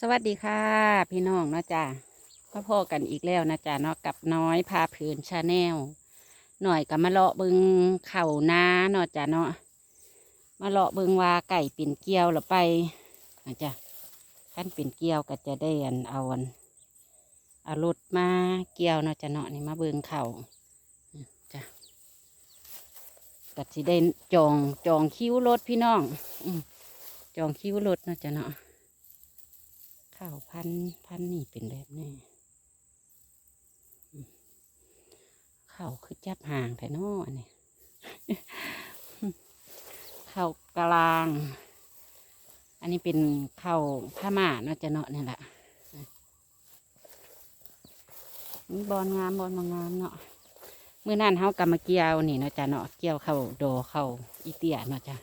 สวัสดีค่ะ พี่น้องนะจ้าพ่อพ่อกันอีกแล้วนะจ้าเนาะกับน้อยพาเพลินชาแนลหน่อยกับมาเลาะเบิงเข่านาเนาะจ้าเนาะมาเลาะเบิงว่าไก่ปิ่นเกลียวหรือไปนะจ้าขั้นปิ่นเกลียวก็จะได้อันเอาอันเอารถมาเกี่ยวเนาะจ้าเนาะนี่มาเบิงเข่าจ้าก็สิได้จองจองคิ้วรถพี่น้องอจองคิ้วรถเนาะจ้าเนาะ ข้าวพันพันนี่เป็นแบบนี้อืมข้าวคือจับห่างแต่นออันนี้ข้าวกลาง อันนี้เป็นข้าวผ้าม่าเนาะจะเนาะนี่แหละนี่บอลงามบอลมางามเนาะเมื่อนั้นเฮากำมาเกี่ยวนี่เนาะจ้ะเนาะเกี่ยวเข้าโดเข้าอีเตียเนาะจ้ะ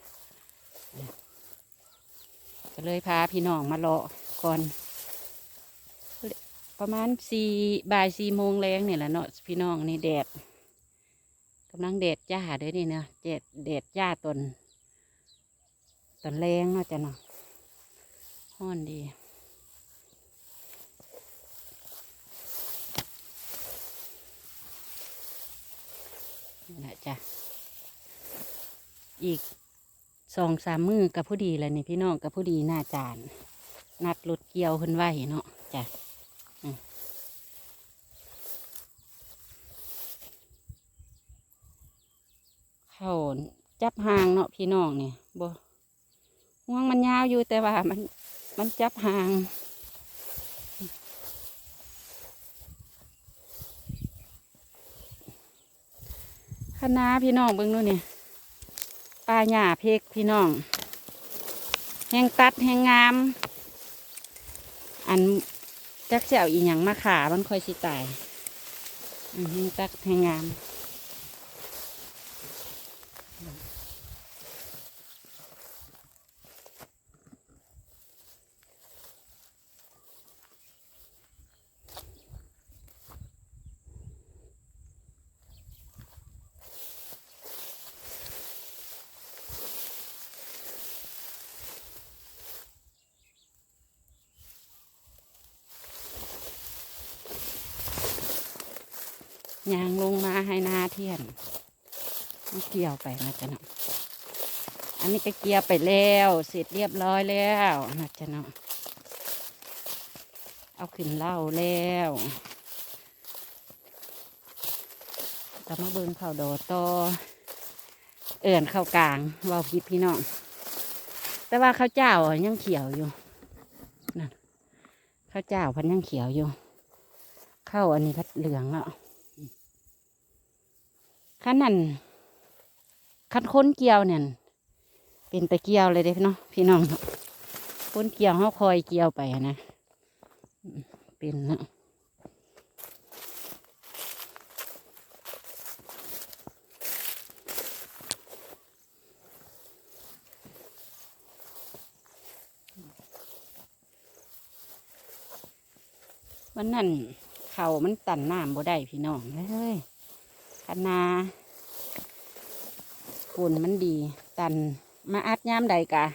ก็เลยพาพี่น้องมาเลาะก่อน ประมาณสี่บ่ายสี่โมงแรงเนี่ยแหละเนาะพี่น้องนี่แดดกำลังแดดจ้าเด้อนี่เนาะแดดแดดจ้าตนตนแรงเนาะจ้ะเนาะห้อนดีนี่แหละจ้ะอีกสองสามมือกับผู้ดีแหละนี่พี่น้องกับผู้ดีหน้าจานนัดรถเกี่ยวขึ้นไหวเนาะจ้ะ เข้าจับหางเนาะพี่น้องเนี่ยบ่ห่วงมันยาวอยู่แต่ว่ามันมันจับหางคณะพี่น้องเบิ่งนู่นเนี่ยปลาหญ้าเพกพี่น้อง แห้งตัดแห้งงาม อันจักเสี่ยวอีหยังมาขามันค่อยสิตายอันแห้งตัดแห้งงาม ยางลงมาให้หนาเทียนมาเกี่ยวไปนะจ๊ะเนาะอันนี้ก็เกี่ยวไปแล้วเสร็จเรียบร้อยแล้วนะจ๊ะเนาะเอาขึ้นเหล่าแล้วก็มาเบิ่งข้าวโดตอเอิ่นข้าวกลางว่าพิดพี่น้องแต่ว่าข้าวเจ้ายังเขียวอยู่นั่นข้าวเจ้าพันยังเขียวอยู่ข้าวอันนี้พัดเหลืองแล้ว ขั้นนั่นขั้นค้นเกี่ยวเนี่ยเป็นตะเกียวเลยเด้เนาะพี่น้องค้นเกี่ยวเขาคอยเกี่ยวไปนะเป็นนะวันนั้นเขามันตันน้ำบ่ได้พี่น้องเฮ้ย คณาฝุ่นมันดี ตันมาอัดย่ามใดกะ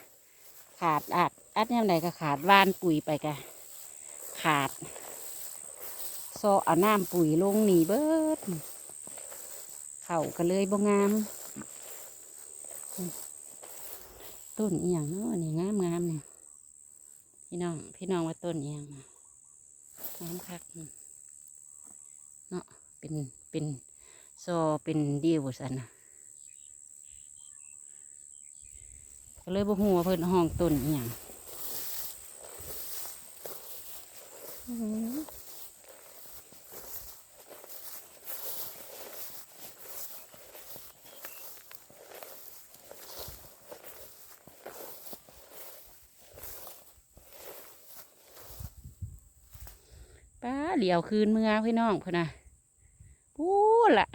ขาดอัด อัดย่ามใดก็ขาดว่านปุ๋ยไปกะ ขาดโซเอาน้ำปุ๋ยลงหนีเบิด เข่าก็เลยบ่งาม ต้นอียงเนาะนี่งามงามเนี่ยพี่น้อง พี่น้องว่าต้นอียงงามคักเนาะเป็นเป็น โซเป็นดีวสันนะก็เลยบ่ฮู้ว่าเพิ่นห้องต้นอหย่างป้าเหลียวคืนเมื่อพี่น้องเพิ่นนะ พูดละ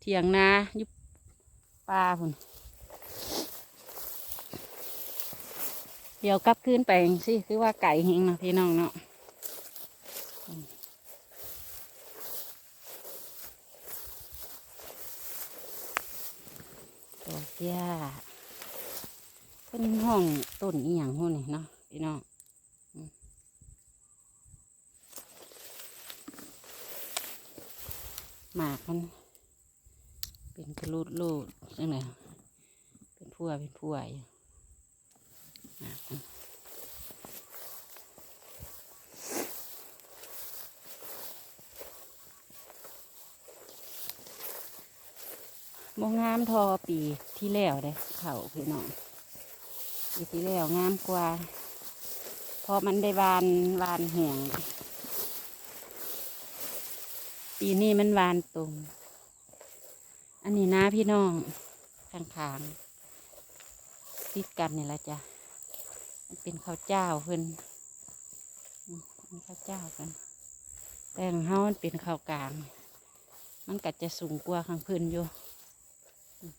เถียงนาอยู่ป่าพุ่นเดี๋ยวกลับคืนไปสิคือว่าไก่เฮงเนาะพี่น้องเนาะอืมดอกหญ้าเป็นห้องต้นอีหยังห้องนี่เนาะพี่น้องอืม หมากมัน เป็นกระลูดลูดจังไงเป็นพัวเป็นพัวอยู่หมากมันโมงามทอปีที่แล้วเด้เข่าพี่น้องปีที่แล้วงามกว่าเพอมันได้วานวานแห่ง ปีนี้มันวานตรงอันนี้นะพี่น้องข้างๆติดกันนี่แหละจ้ะมันเป็นข้าวเจ้าเพิ่นมันข้าวเจ้ากัน แต่ของเฮามันเป็นข้าวกลาง มันก็จะสูงกว่าข้างเพิ่นอยู่อืม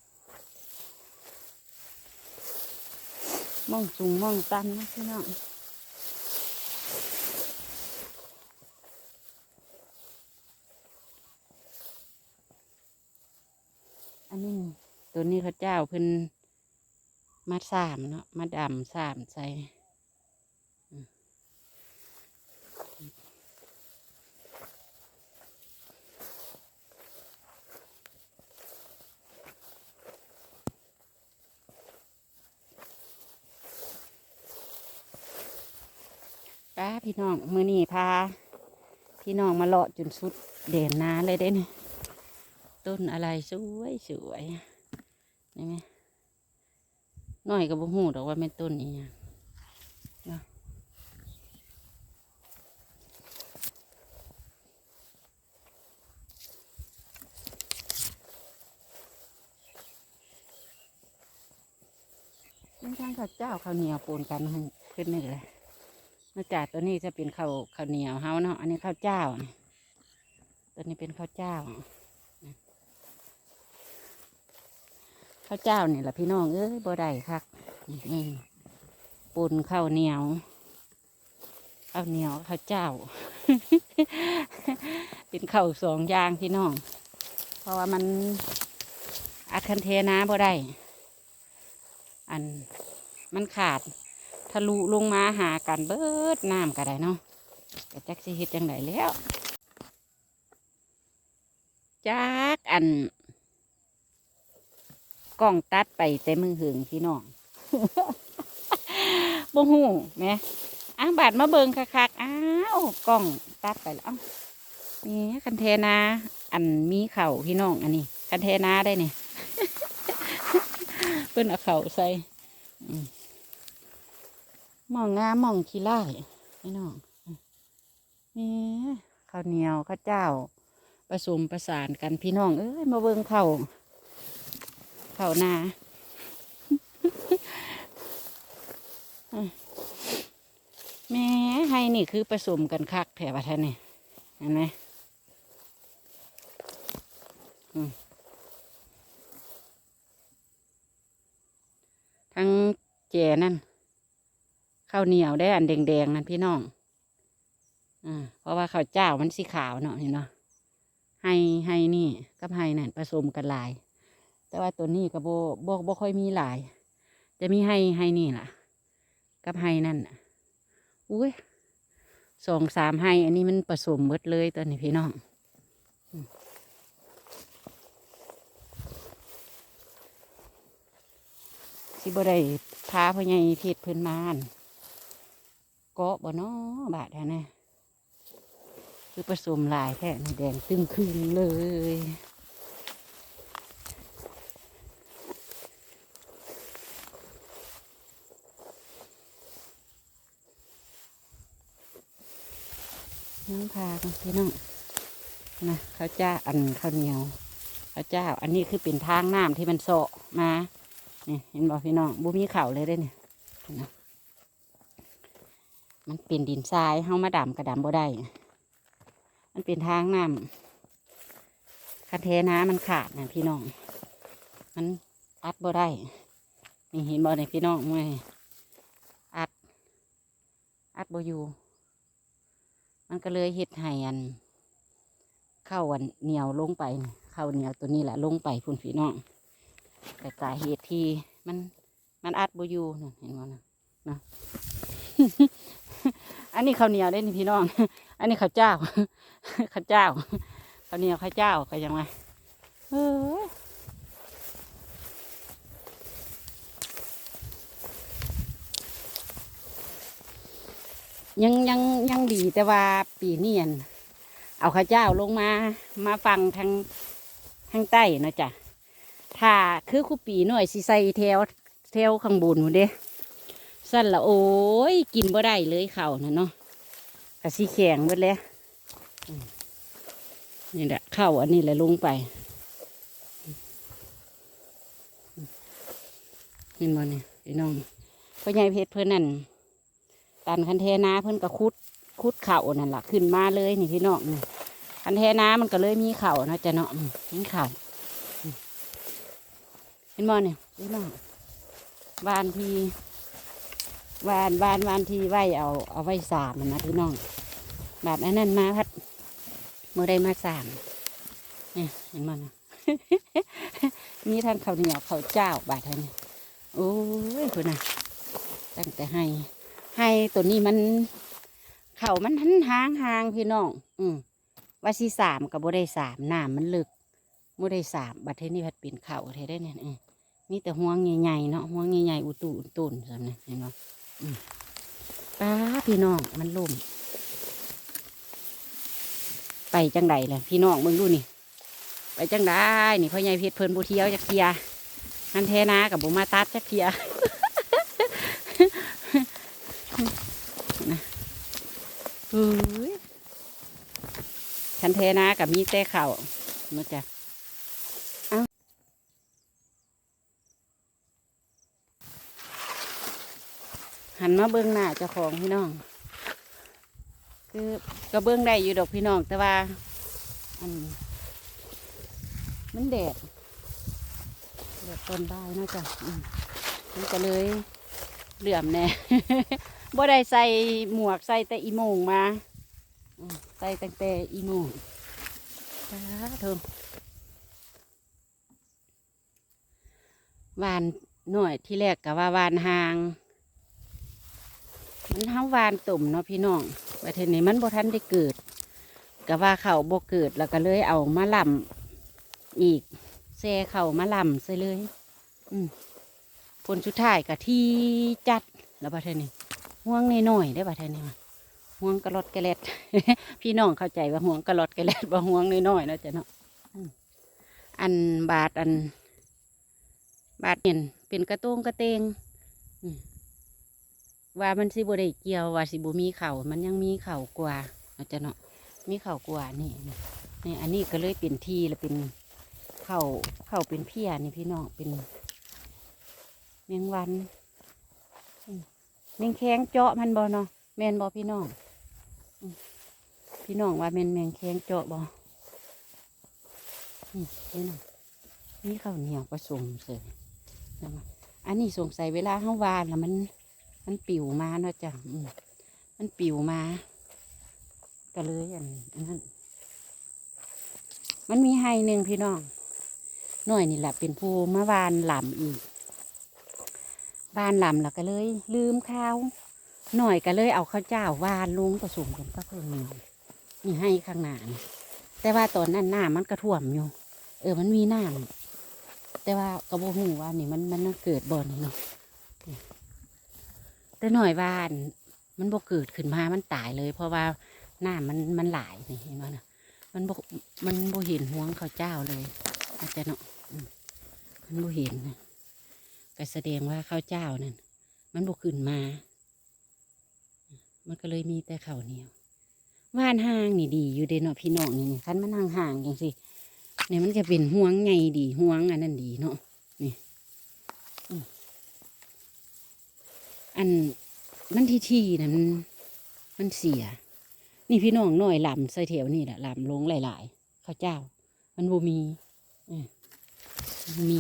มองสูงมองตันนะพี่น้อง อันนี้ตัวนี้เขาเจ้าเพิ่นมาสามเนาะมาดำสามใส่ป้าพี่น้องมือนี่พา พี่น้องมาเลาะจนสุดเด่นนาเลยได้เนี่ย ต้นอะไรสวยสวยนี่ไหมน้อยกับบุหูดอกว่าเป็นต้นนี้ยังเนาะนี่ทั้งข้าวเจ้าข้าวเหนียวปนกันขึ้นนี่เลยนอกจากตัวนี้จะเป็นข้าวข้าวเหนียวเฮาเนาะอันนี้ข้าวเจ้าตัวนี้เป็นข้าวเจ้า ข้าวเจ้านี่แหละพี่น้องเอ้ยบ่ได้คักนี่ปนข้าวเหนียวข้าวเหนียวข้าวเจ้า เป็นข้าวสองอย่างพี่น้อง เพราะว่ามันอัดคันเทน้บ่ได้ อันมันขาดทะลุลงมาหากันเบิดน้ำก็ได้เนาะแต่จักสิเฮ็ดจังไดแล้วจักอัน กล้องตัดไปแต่มือหึงพี่น้องบ่หูแหม่อ้าวบาดมาเบิงคักๆอ้าวกล้องตัดไปแล้วนี่คันเทนาอันมีเข่าพี่น้องอันนี้คันเทนาได้เนี่ยเพิ่นเอาเข่าใส่มองงามมองขี้ไล่พี่น้องนี่ข้าวเหนียวข้าวเจ้าผสมประสานกันพี่น้องเอ้ยมาเบิงเข่า เขานาแม่ให้นี่คือผสมกันคักแถวท่านนี่เห็นไหมทั้งแจนั่นข้าวเหนียวได้อันแดงๆนั่นพี่น้องอ่าเพราะว่าข้าวเจ้ามันสีขาวเนาะเห็นเนาะให้ให้นี่กับให้นั่นผสมกันหลาย แต่ว่าตัวนี้ก็โบโบโบค่อยมีหลาย จะมีให้ให้นี่ล่ะ กับให้นั่นน่ะอุ้ยสองสามให้ อันนี้มันผสมหมดเลยตัวนี้พี่น้องอืมสิบ่ได้พาพ่อใหญ่เพชรเพิ่นมานเกาะบ่เนาะบาดแท้นะคือผสมหลายแท้นี่แดงตึงคืนเลย น้ำพากพี่น้องนะเขาจ้าอันข้าวเหนียวเขาเจ้าอันนี้คือเป็นทางน้ำที่มันโซะมานี่เห็นบอกพี่น้องบุมีเข่าเลยได้เนี่ยนะมันเป็นดินทรายเฮามาดำกระดำบ่ได้ มันเป็นทางน้ำคันเทน้ำมันขาดนะพี่น้อง มันอัดบ่ได้นี่เห็นบ่เนี่ยพี่น้องเมื่อยอัด อัดบ่อยู่ มันก็เลยเฮ็ดให้อันเข้าวันเหนียวลงไปนี่ข้าเหนียวตัวนี้แหละลงไปพุ่นพี่น้องแต่สาเหตุที่มันมันอัดบอยู่เห็นบ่นะนะอันนี้ข้าวเหนียวได้นี่พี่น้อง อันนี้ข้าวเจ้าข้าวเจ้าข้าวาวเหนียวข้าวเจ้าก็ยังไงเออ ยังยังยังดีแต่ว่าปีนี้อั่นเอาข้าเจ้าลงมามาฟังทางทางใต้นะจ้ะถ้าคือคูปีหน่อยสิใส่แถวแถวข้างบนหมดเด้สั่นละโอ้ยกินบ่ได้เลยเข่าน่ะเนาะกะสีแข็งหมดแล้วนี่แหละเข้าอันนี้แหละลงไปเห็นบ่เนี่ยพี่น้องพ่อใหญ่เพชรเพื่อนนั่น ตันคันเทนาเพื่อนก็คุดคุดเข่านั่นแหละขึ้นมาเลยนี่พี่น้องคันเทนามันก็เลยมีเข่านะจ๊ะเนาะมีเข่าเห็นบ่เนี่ยพี่น้องวานทีวานวานวานทีไหวเอาเอาไว้สามมันนะพี่น้องบาดอันนั้นมาพัดเมื่อได้มาสั่งเนี่ยเห็นมันมีทั้งข้าเหนียวเขาเจ้าบาทเท่านี้โอ้ยคุณน่ะตั้งแต่ให้ ให้ตัวนี้มัน เข่ามันหันหางหางพี่น้อง อืมว่าสีสามกับบได้สามน้ำมันลึกบได้สามบัดเทนี้พัดป็นเข่าเทได้เนี่ยมีแต่ห่วงใหญ่ๆเนาะห่วงใหญ่ๆอุตุอุตุนสำเนี่ยเห็นบ่อืมป้าพี่น้องมันล่มไปจังใดเลยพี่น้องมึงดูนี่ ไปจังได้นี่พ่อใหญ่เพชรเพิ่นบูเที่ยวจักเทียนันเทนากับบุมาตัดจักเทีย นะเฮ้ยคันเทนากับมีแต่เข่าเนาะจ้ะเอ้าหันมาเบื้องหน้าเจ้าของพี่น้อง คือก็เบื้องได้อยู่ดอกพี่น้อง แต่ว่าอันมันแดดแดดตอนบ่ายเนาะจ้ะมันก็เลยเหลื่อมแน่ บ่ได้ใส่หมวกใส่แต่อีโมงมาใส่ตั้งแต่อีโมงจ้าเถิมวานหน่อยที่แรกกับว่าวานหางมันเฮาวานตุ่มเนาะพี่น้องประเทศนี้มันบ่ทันได้เกิดก็ว่าเขาบ่เกิดแล้วก็เลยเอามาลำอีกแซ่เข่ามาลำใส่เลย อืมผลสุดท้ายก็ที่จัดแล้วประเทศนี้ ห่วงน้อยๆได้ประเทศนี้ว่ะห่วงกระลดกระเล็ด พี่น้องเข้าใจว่าห่วงกระลดกระเล็ดว่าห่วงน้อยๆเนาะจ้ะเนาะอันบาทอัน บาทเห็นเป็นกระตุ้งกระเตงว่ามันสิบ่ได้เกี่ยวว่าสิบ่มีเข่ามันยังมีเข่ากว่าเนาะจ้ะเนาะมีเข่ากว่านี่นี่อันนี้ก็เลยเป็นที่แล้วเป็นเข่าเข่าเป็นเพียนี่พี่น้องเป็นแมงวัน แมงแข้งเจาะมันบ่เนาะแมนบ่พี่น้องพี่น้องว่าแมนแมงแข้งเจาะบ่อืมพี่น้องมีข้าวเหนียวผสมเสร็จอันนี้สงสัยเวลาเฮาวานแล้วมัน มันปิวมาเนาะจ้ะมันปิวมาก็เลยอันอันนั้นมันมีไฮหนึ่งพี่น้องหน่อยนี่แหละเป็นผู้มาวานหลำอีก วานลำแล้วก็เลย ลืมข้าวหน่อยก็เลยเอาข้าวเจ้าวานลุงผสมกันก็เพิ่มนี่นี่ให้ข้างหน้านี่แต่ว่าตอนนั้นน้ำมันกระท่วมอยู่ เออมันมีน้ำแต่ว่ากระโบหูว่านี่มันมันเกิดบ่อนนี่เนาะแต่หน่อยบ้านมันบ่เกิดขึ้นมา มันตายเลย เพราะว่าน้ำมันมันหลายนี่เห็นไหมนะมันบ่มันบ่เห็นห่วงข้าวเจ้าเลย อาจจะเนาะมมันบ่เห็นนะ ก็แสดงว่าข้าวเจ้านั่นมันบ่ขึ้นมา มันก็เลยมีแต่ข้าวเหนียวว่านห่างนี่ดี อยู่เด้เนาะพี่น้องนี่คันมันห่างห่างๆอย่างสิเนี่ยมันจะเป็นห่วงไงดีห่วงอันนั้นดีเนาะนี่อันมันที่ที่นะมันมันเสีย นี่พี่น้องหน้อยลำใส่แถวนี่แหละลำลงหลายๆข้าวเจ้า มันบ่มีอ้ยบ่มี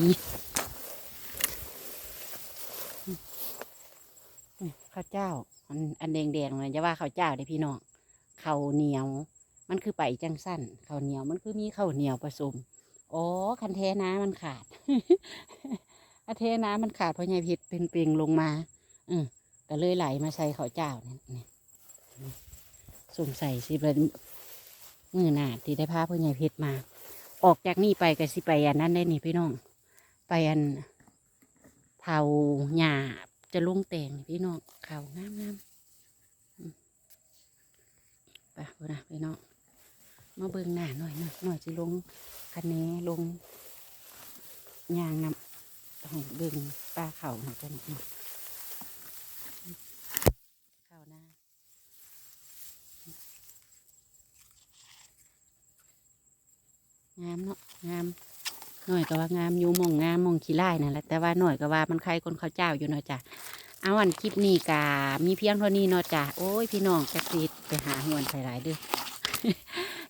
เอ้ย ข้าวเจ้า อันอันแดงๆเลยจะว่าข้าวเจ้าเด้พี่น้องข้าวเหนียว มันคือไปจังสั้นข้าวเหนียวมันคือมีข้าวเหนียวผสมอ๋อคันแท้น้ำมันขาดคันแท้น้ำมันขาดเพราะไงผิดเป็นเปล่งลงมาอืมก็เลยไหลมาใส่ข้าวเจ้านี่นี่สงสัยสิเป็นมือหนาที่ได้พาพ่อใหญ่เพชรมา ออกจากนี่ไปก็สิไปอันนั้นได้นี่พี่น้อง ไปอันเผาหญ้า จะลุงแต่งนี่พี่น้องเขางามงามไปนะพี่น้องมาเบิ่งหน้าหน่อยหน่อยหน่อยสิลงคันนี้ลงยางนำให้เบิ่งปลาเขาหน่อยกันหน่อยเขาหน้างามเนาะงาม หน่อยก็ว่างามอยู่มองงามมองขี้ไล่นั่นแหละแต่ว่าหน่อยก็ว่ามันใครคนเขาเจ้าอยู่เนาะจ้ะเอาวันคลิปนี้กามีเพียงเท่านี้เนาะจ้ะโอ้ยพี่น้องจักรีดไปหาหวนใส่หลายเด้อ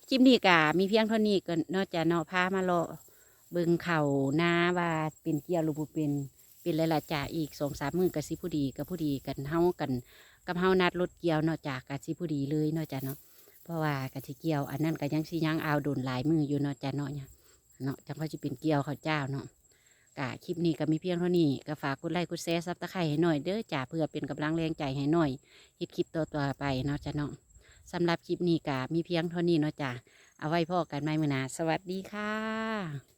คลิปนี้กามีเพียงเท่านี้ก็เนาะจ้ะเนาะพามาเลาะเบิ่งเข่าหน้าว่าเป็นเกียร์รูปเป็นเป็นหลายๆจ่าอีกสองสามมือกับสิผู้ดีกับผู้ดีกันเฮากันกับเฮานัดรถเกียวเนาะจ้ะกับสิผู้ดีเลยเนาะจ้ะเนาะเพราะว่ากะทิเกียว อันนั้นก็ยังสิยังเอาโดนหลายมืออยู่เนาะจ้ะเนาะเนี่ย เนาะจังเขาจะเป็นเกี่ยวเขาวเจ้าเนาะกะคลิปนี้ก็มีเพียงเท่านี้ก็ฝากกดไลค์กดแชร์ซับตะไคร้ให้หน่อยเด้อจ่าเพื่อเป็นกำลังแรงใจให้หน่อยเฮ็ดคลิปต่อๆไปเนาะจ้ะเนาะสำหรับคลิปนี้กะมีเพียงเท่านี้เนาะจ้าเอาไว้พ่อกันไม่มือนาสวัสดีค่ะ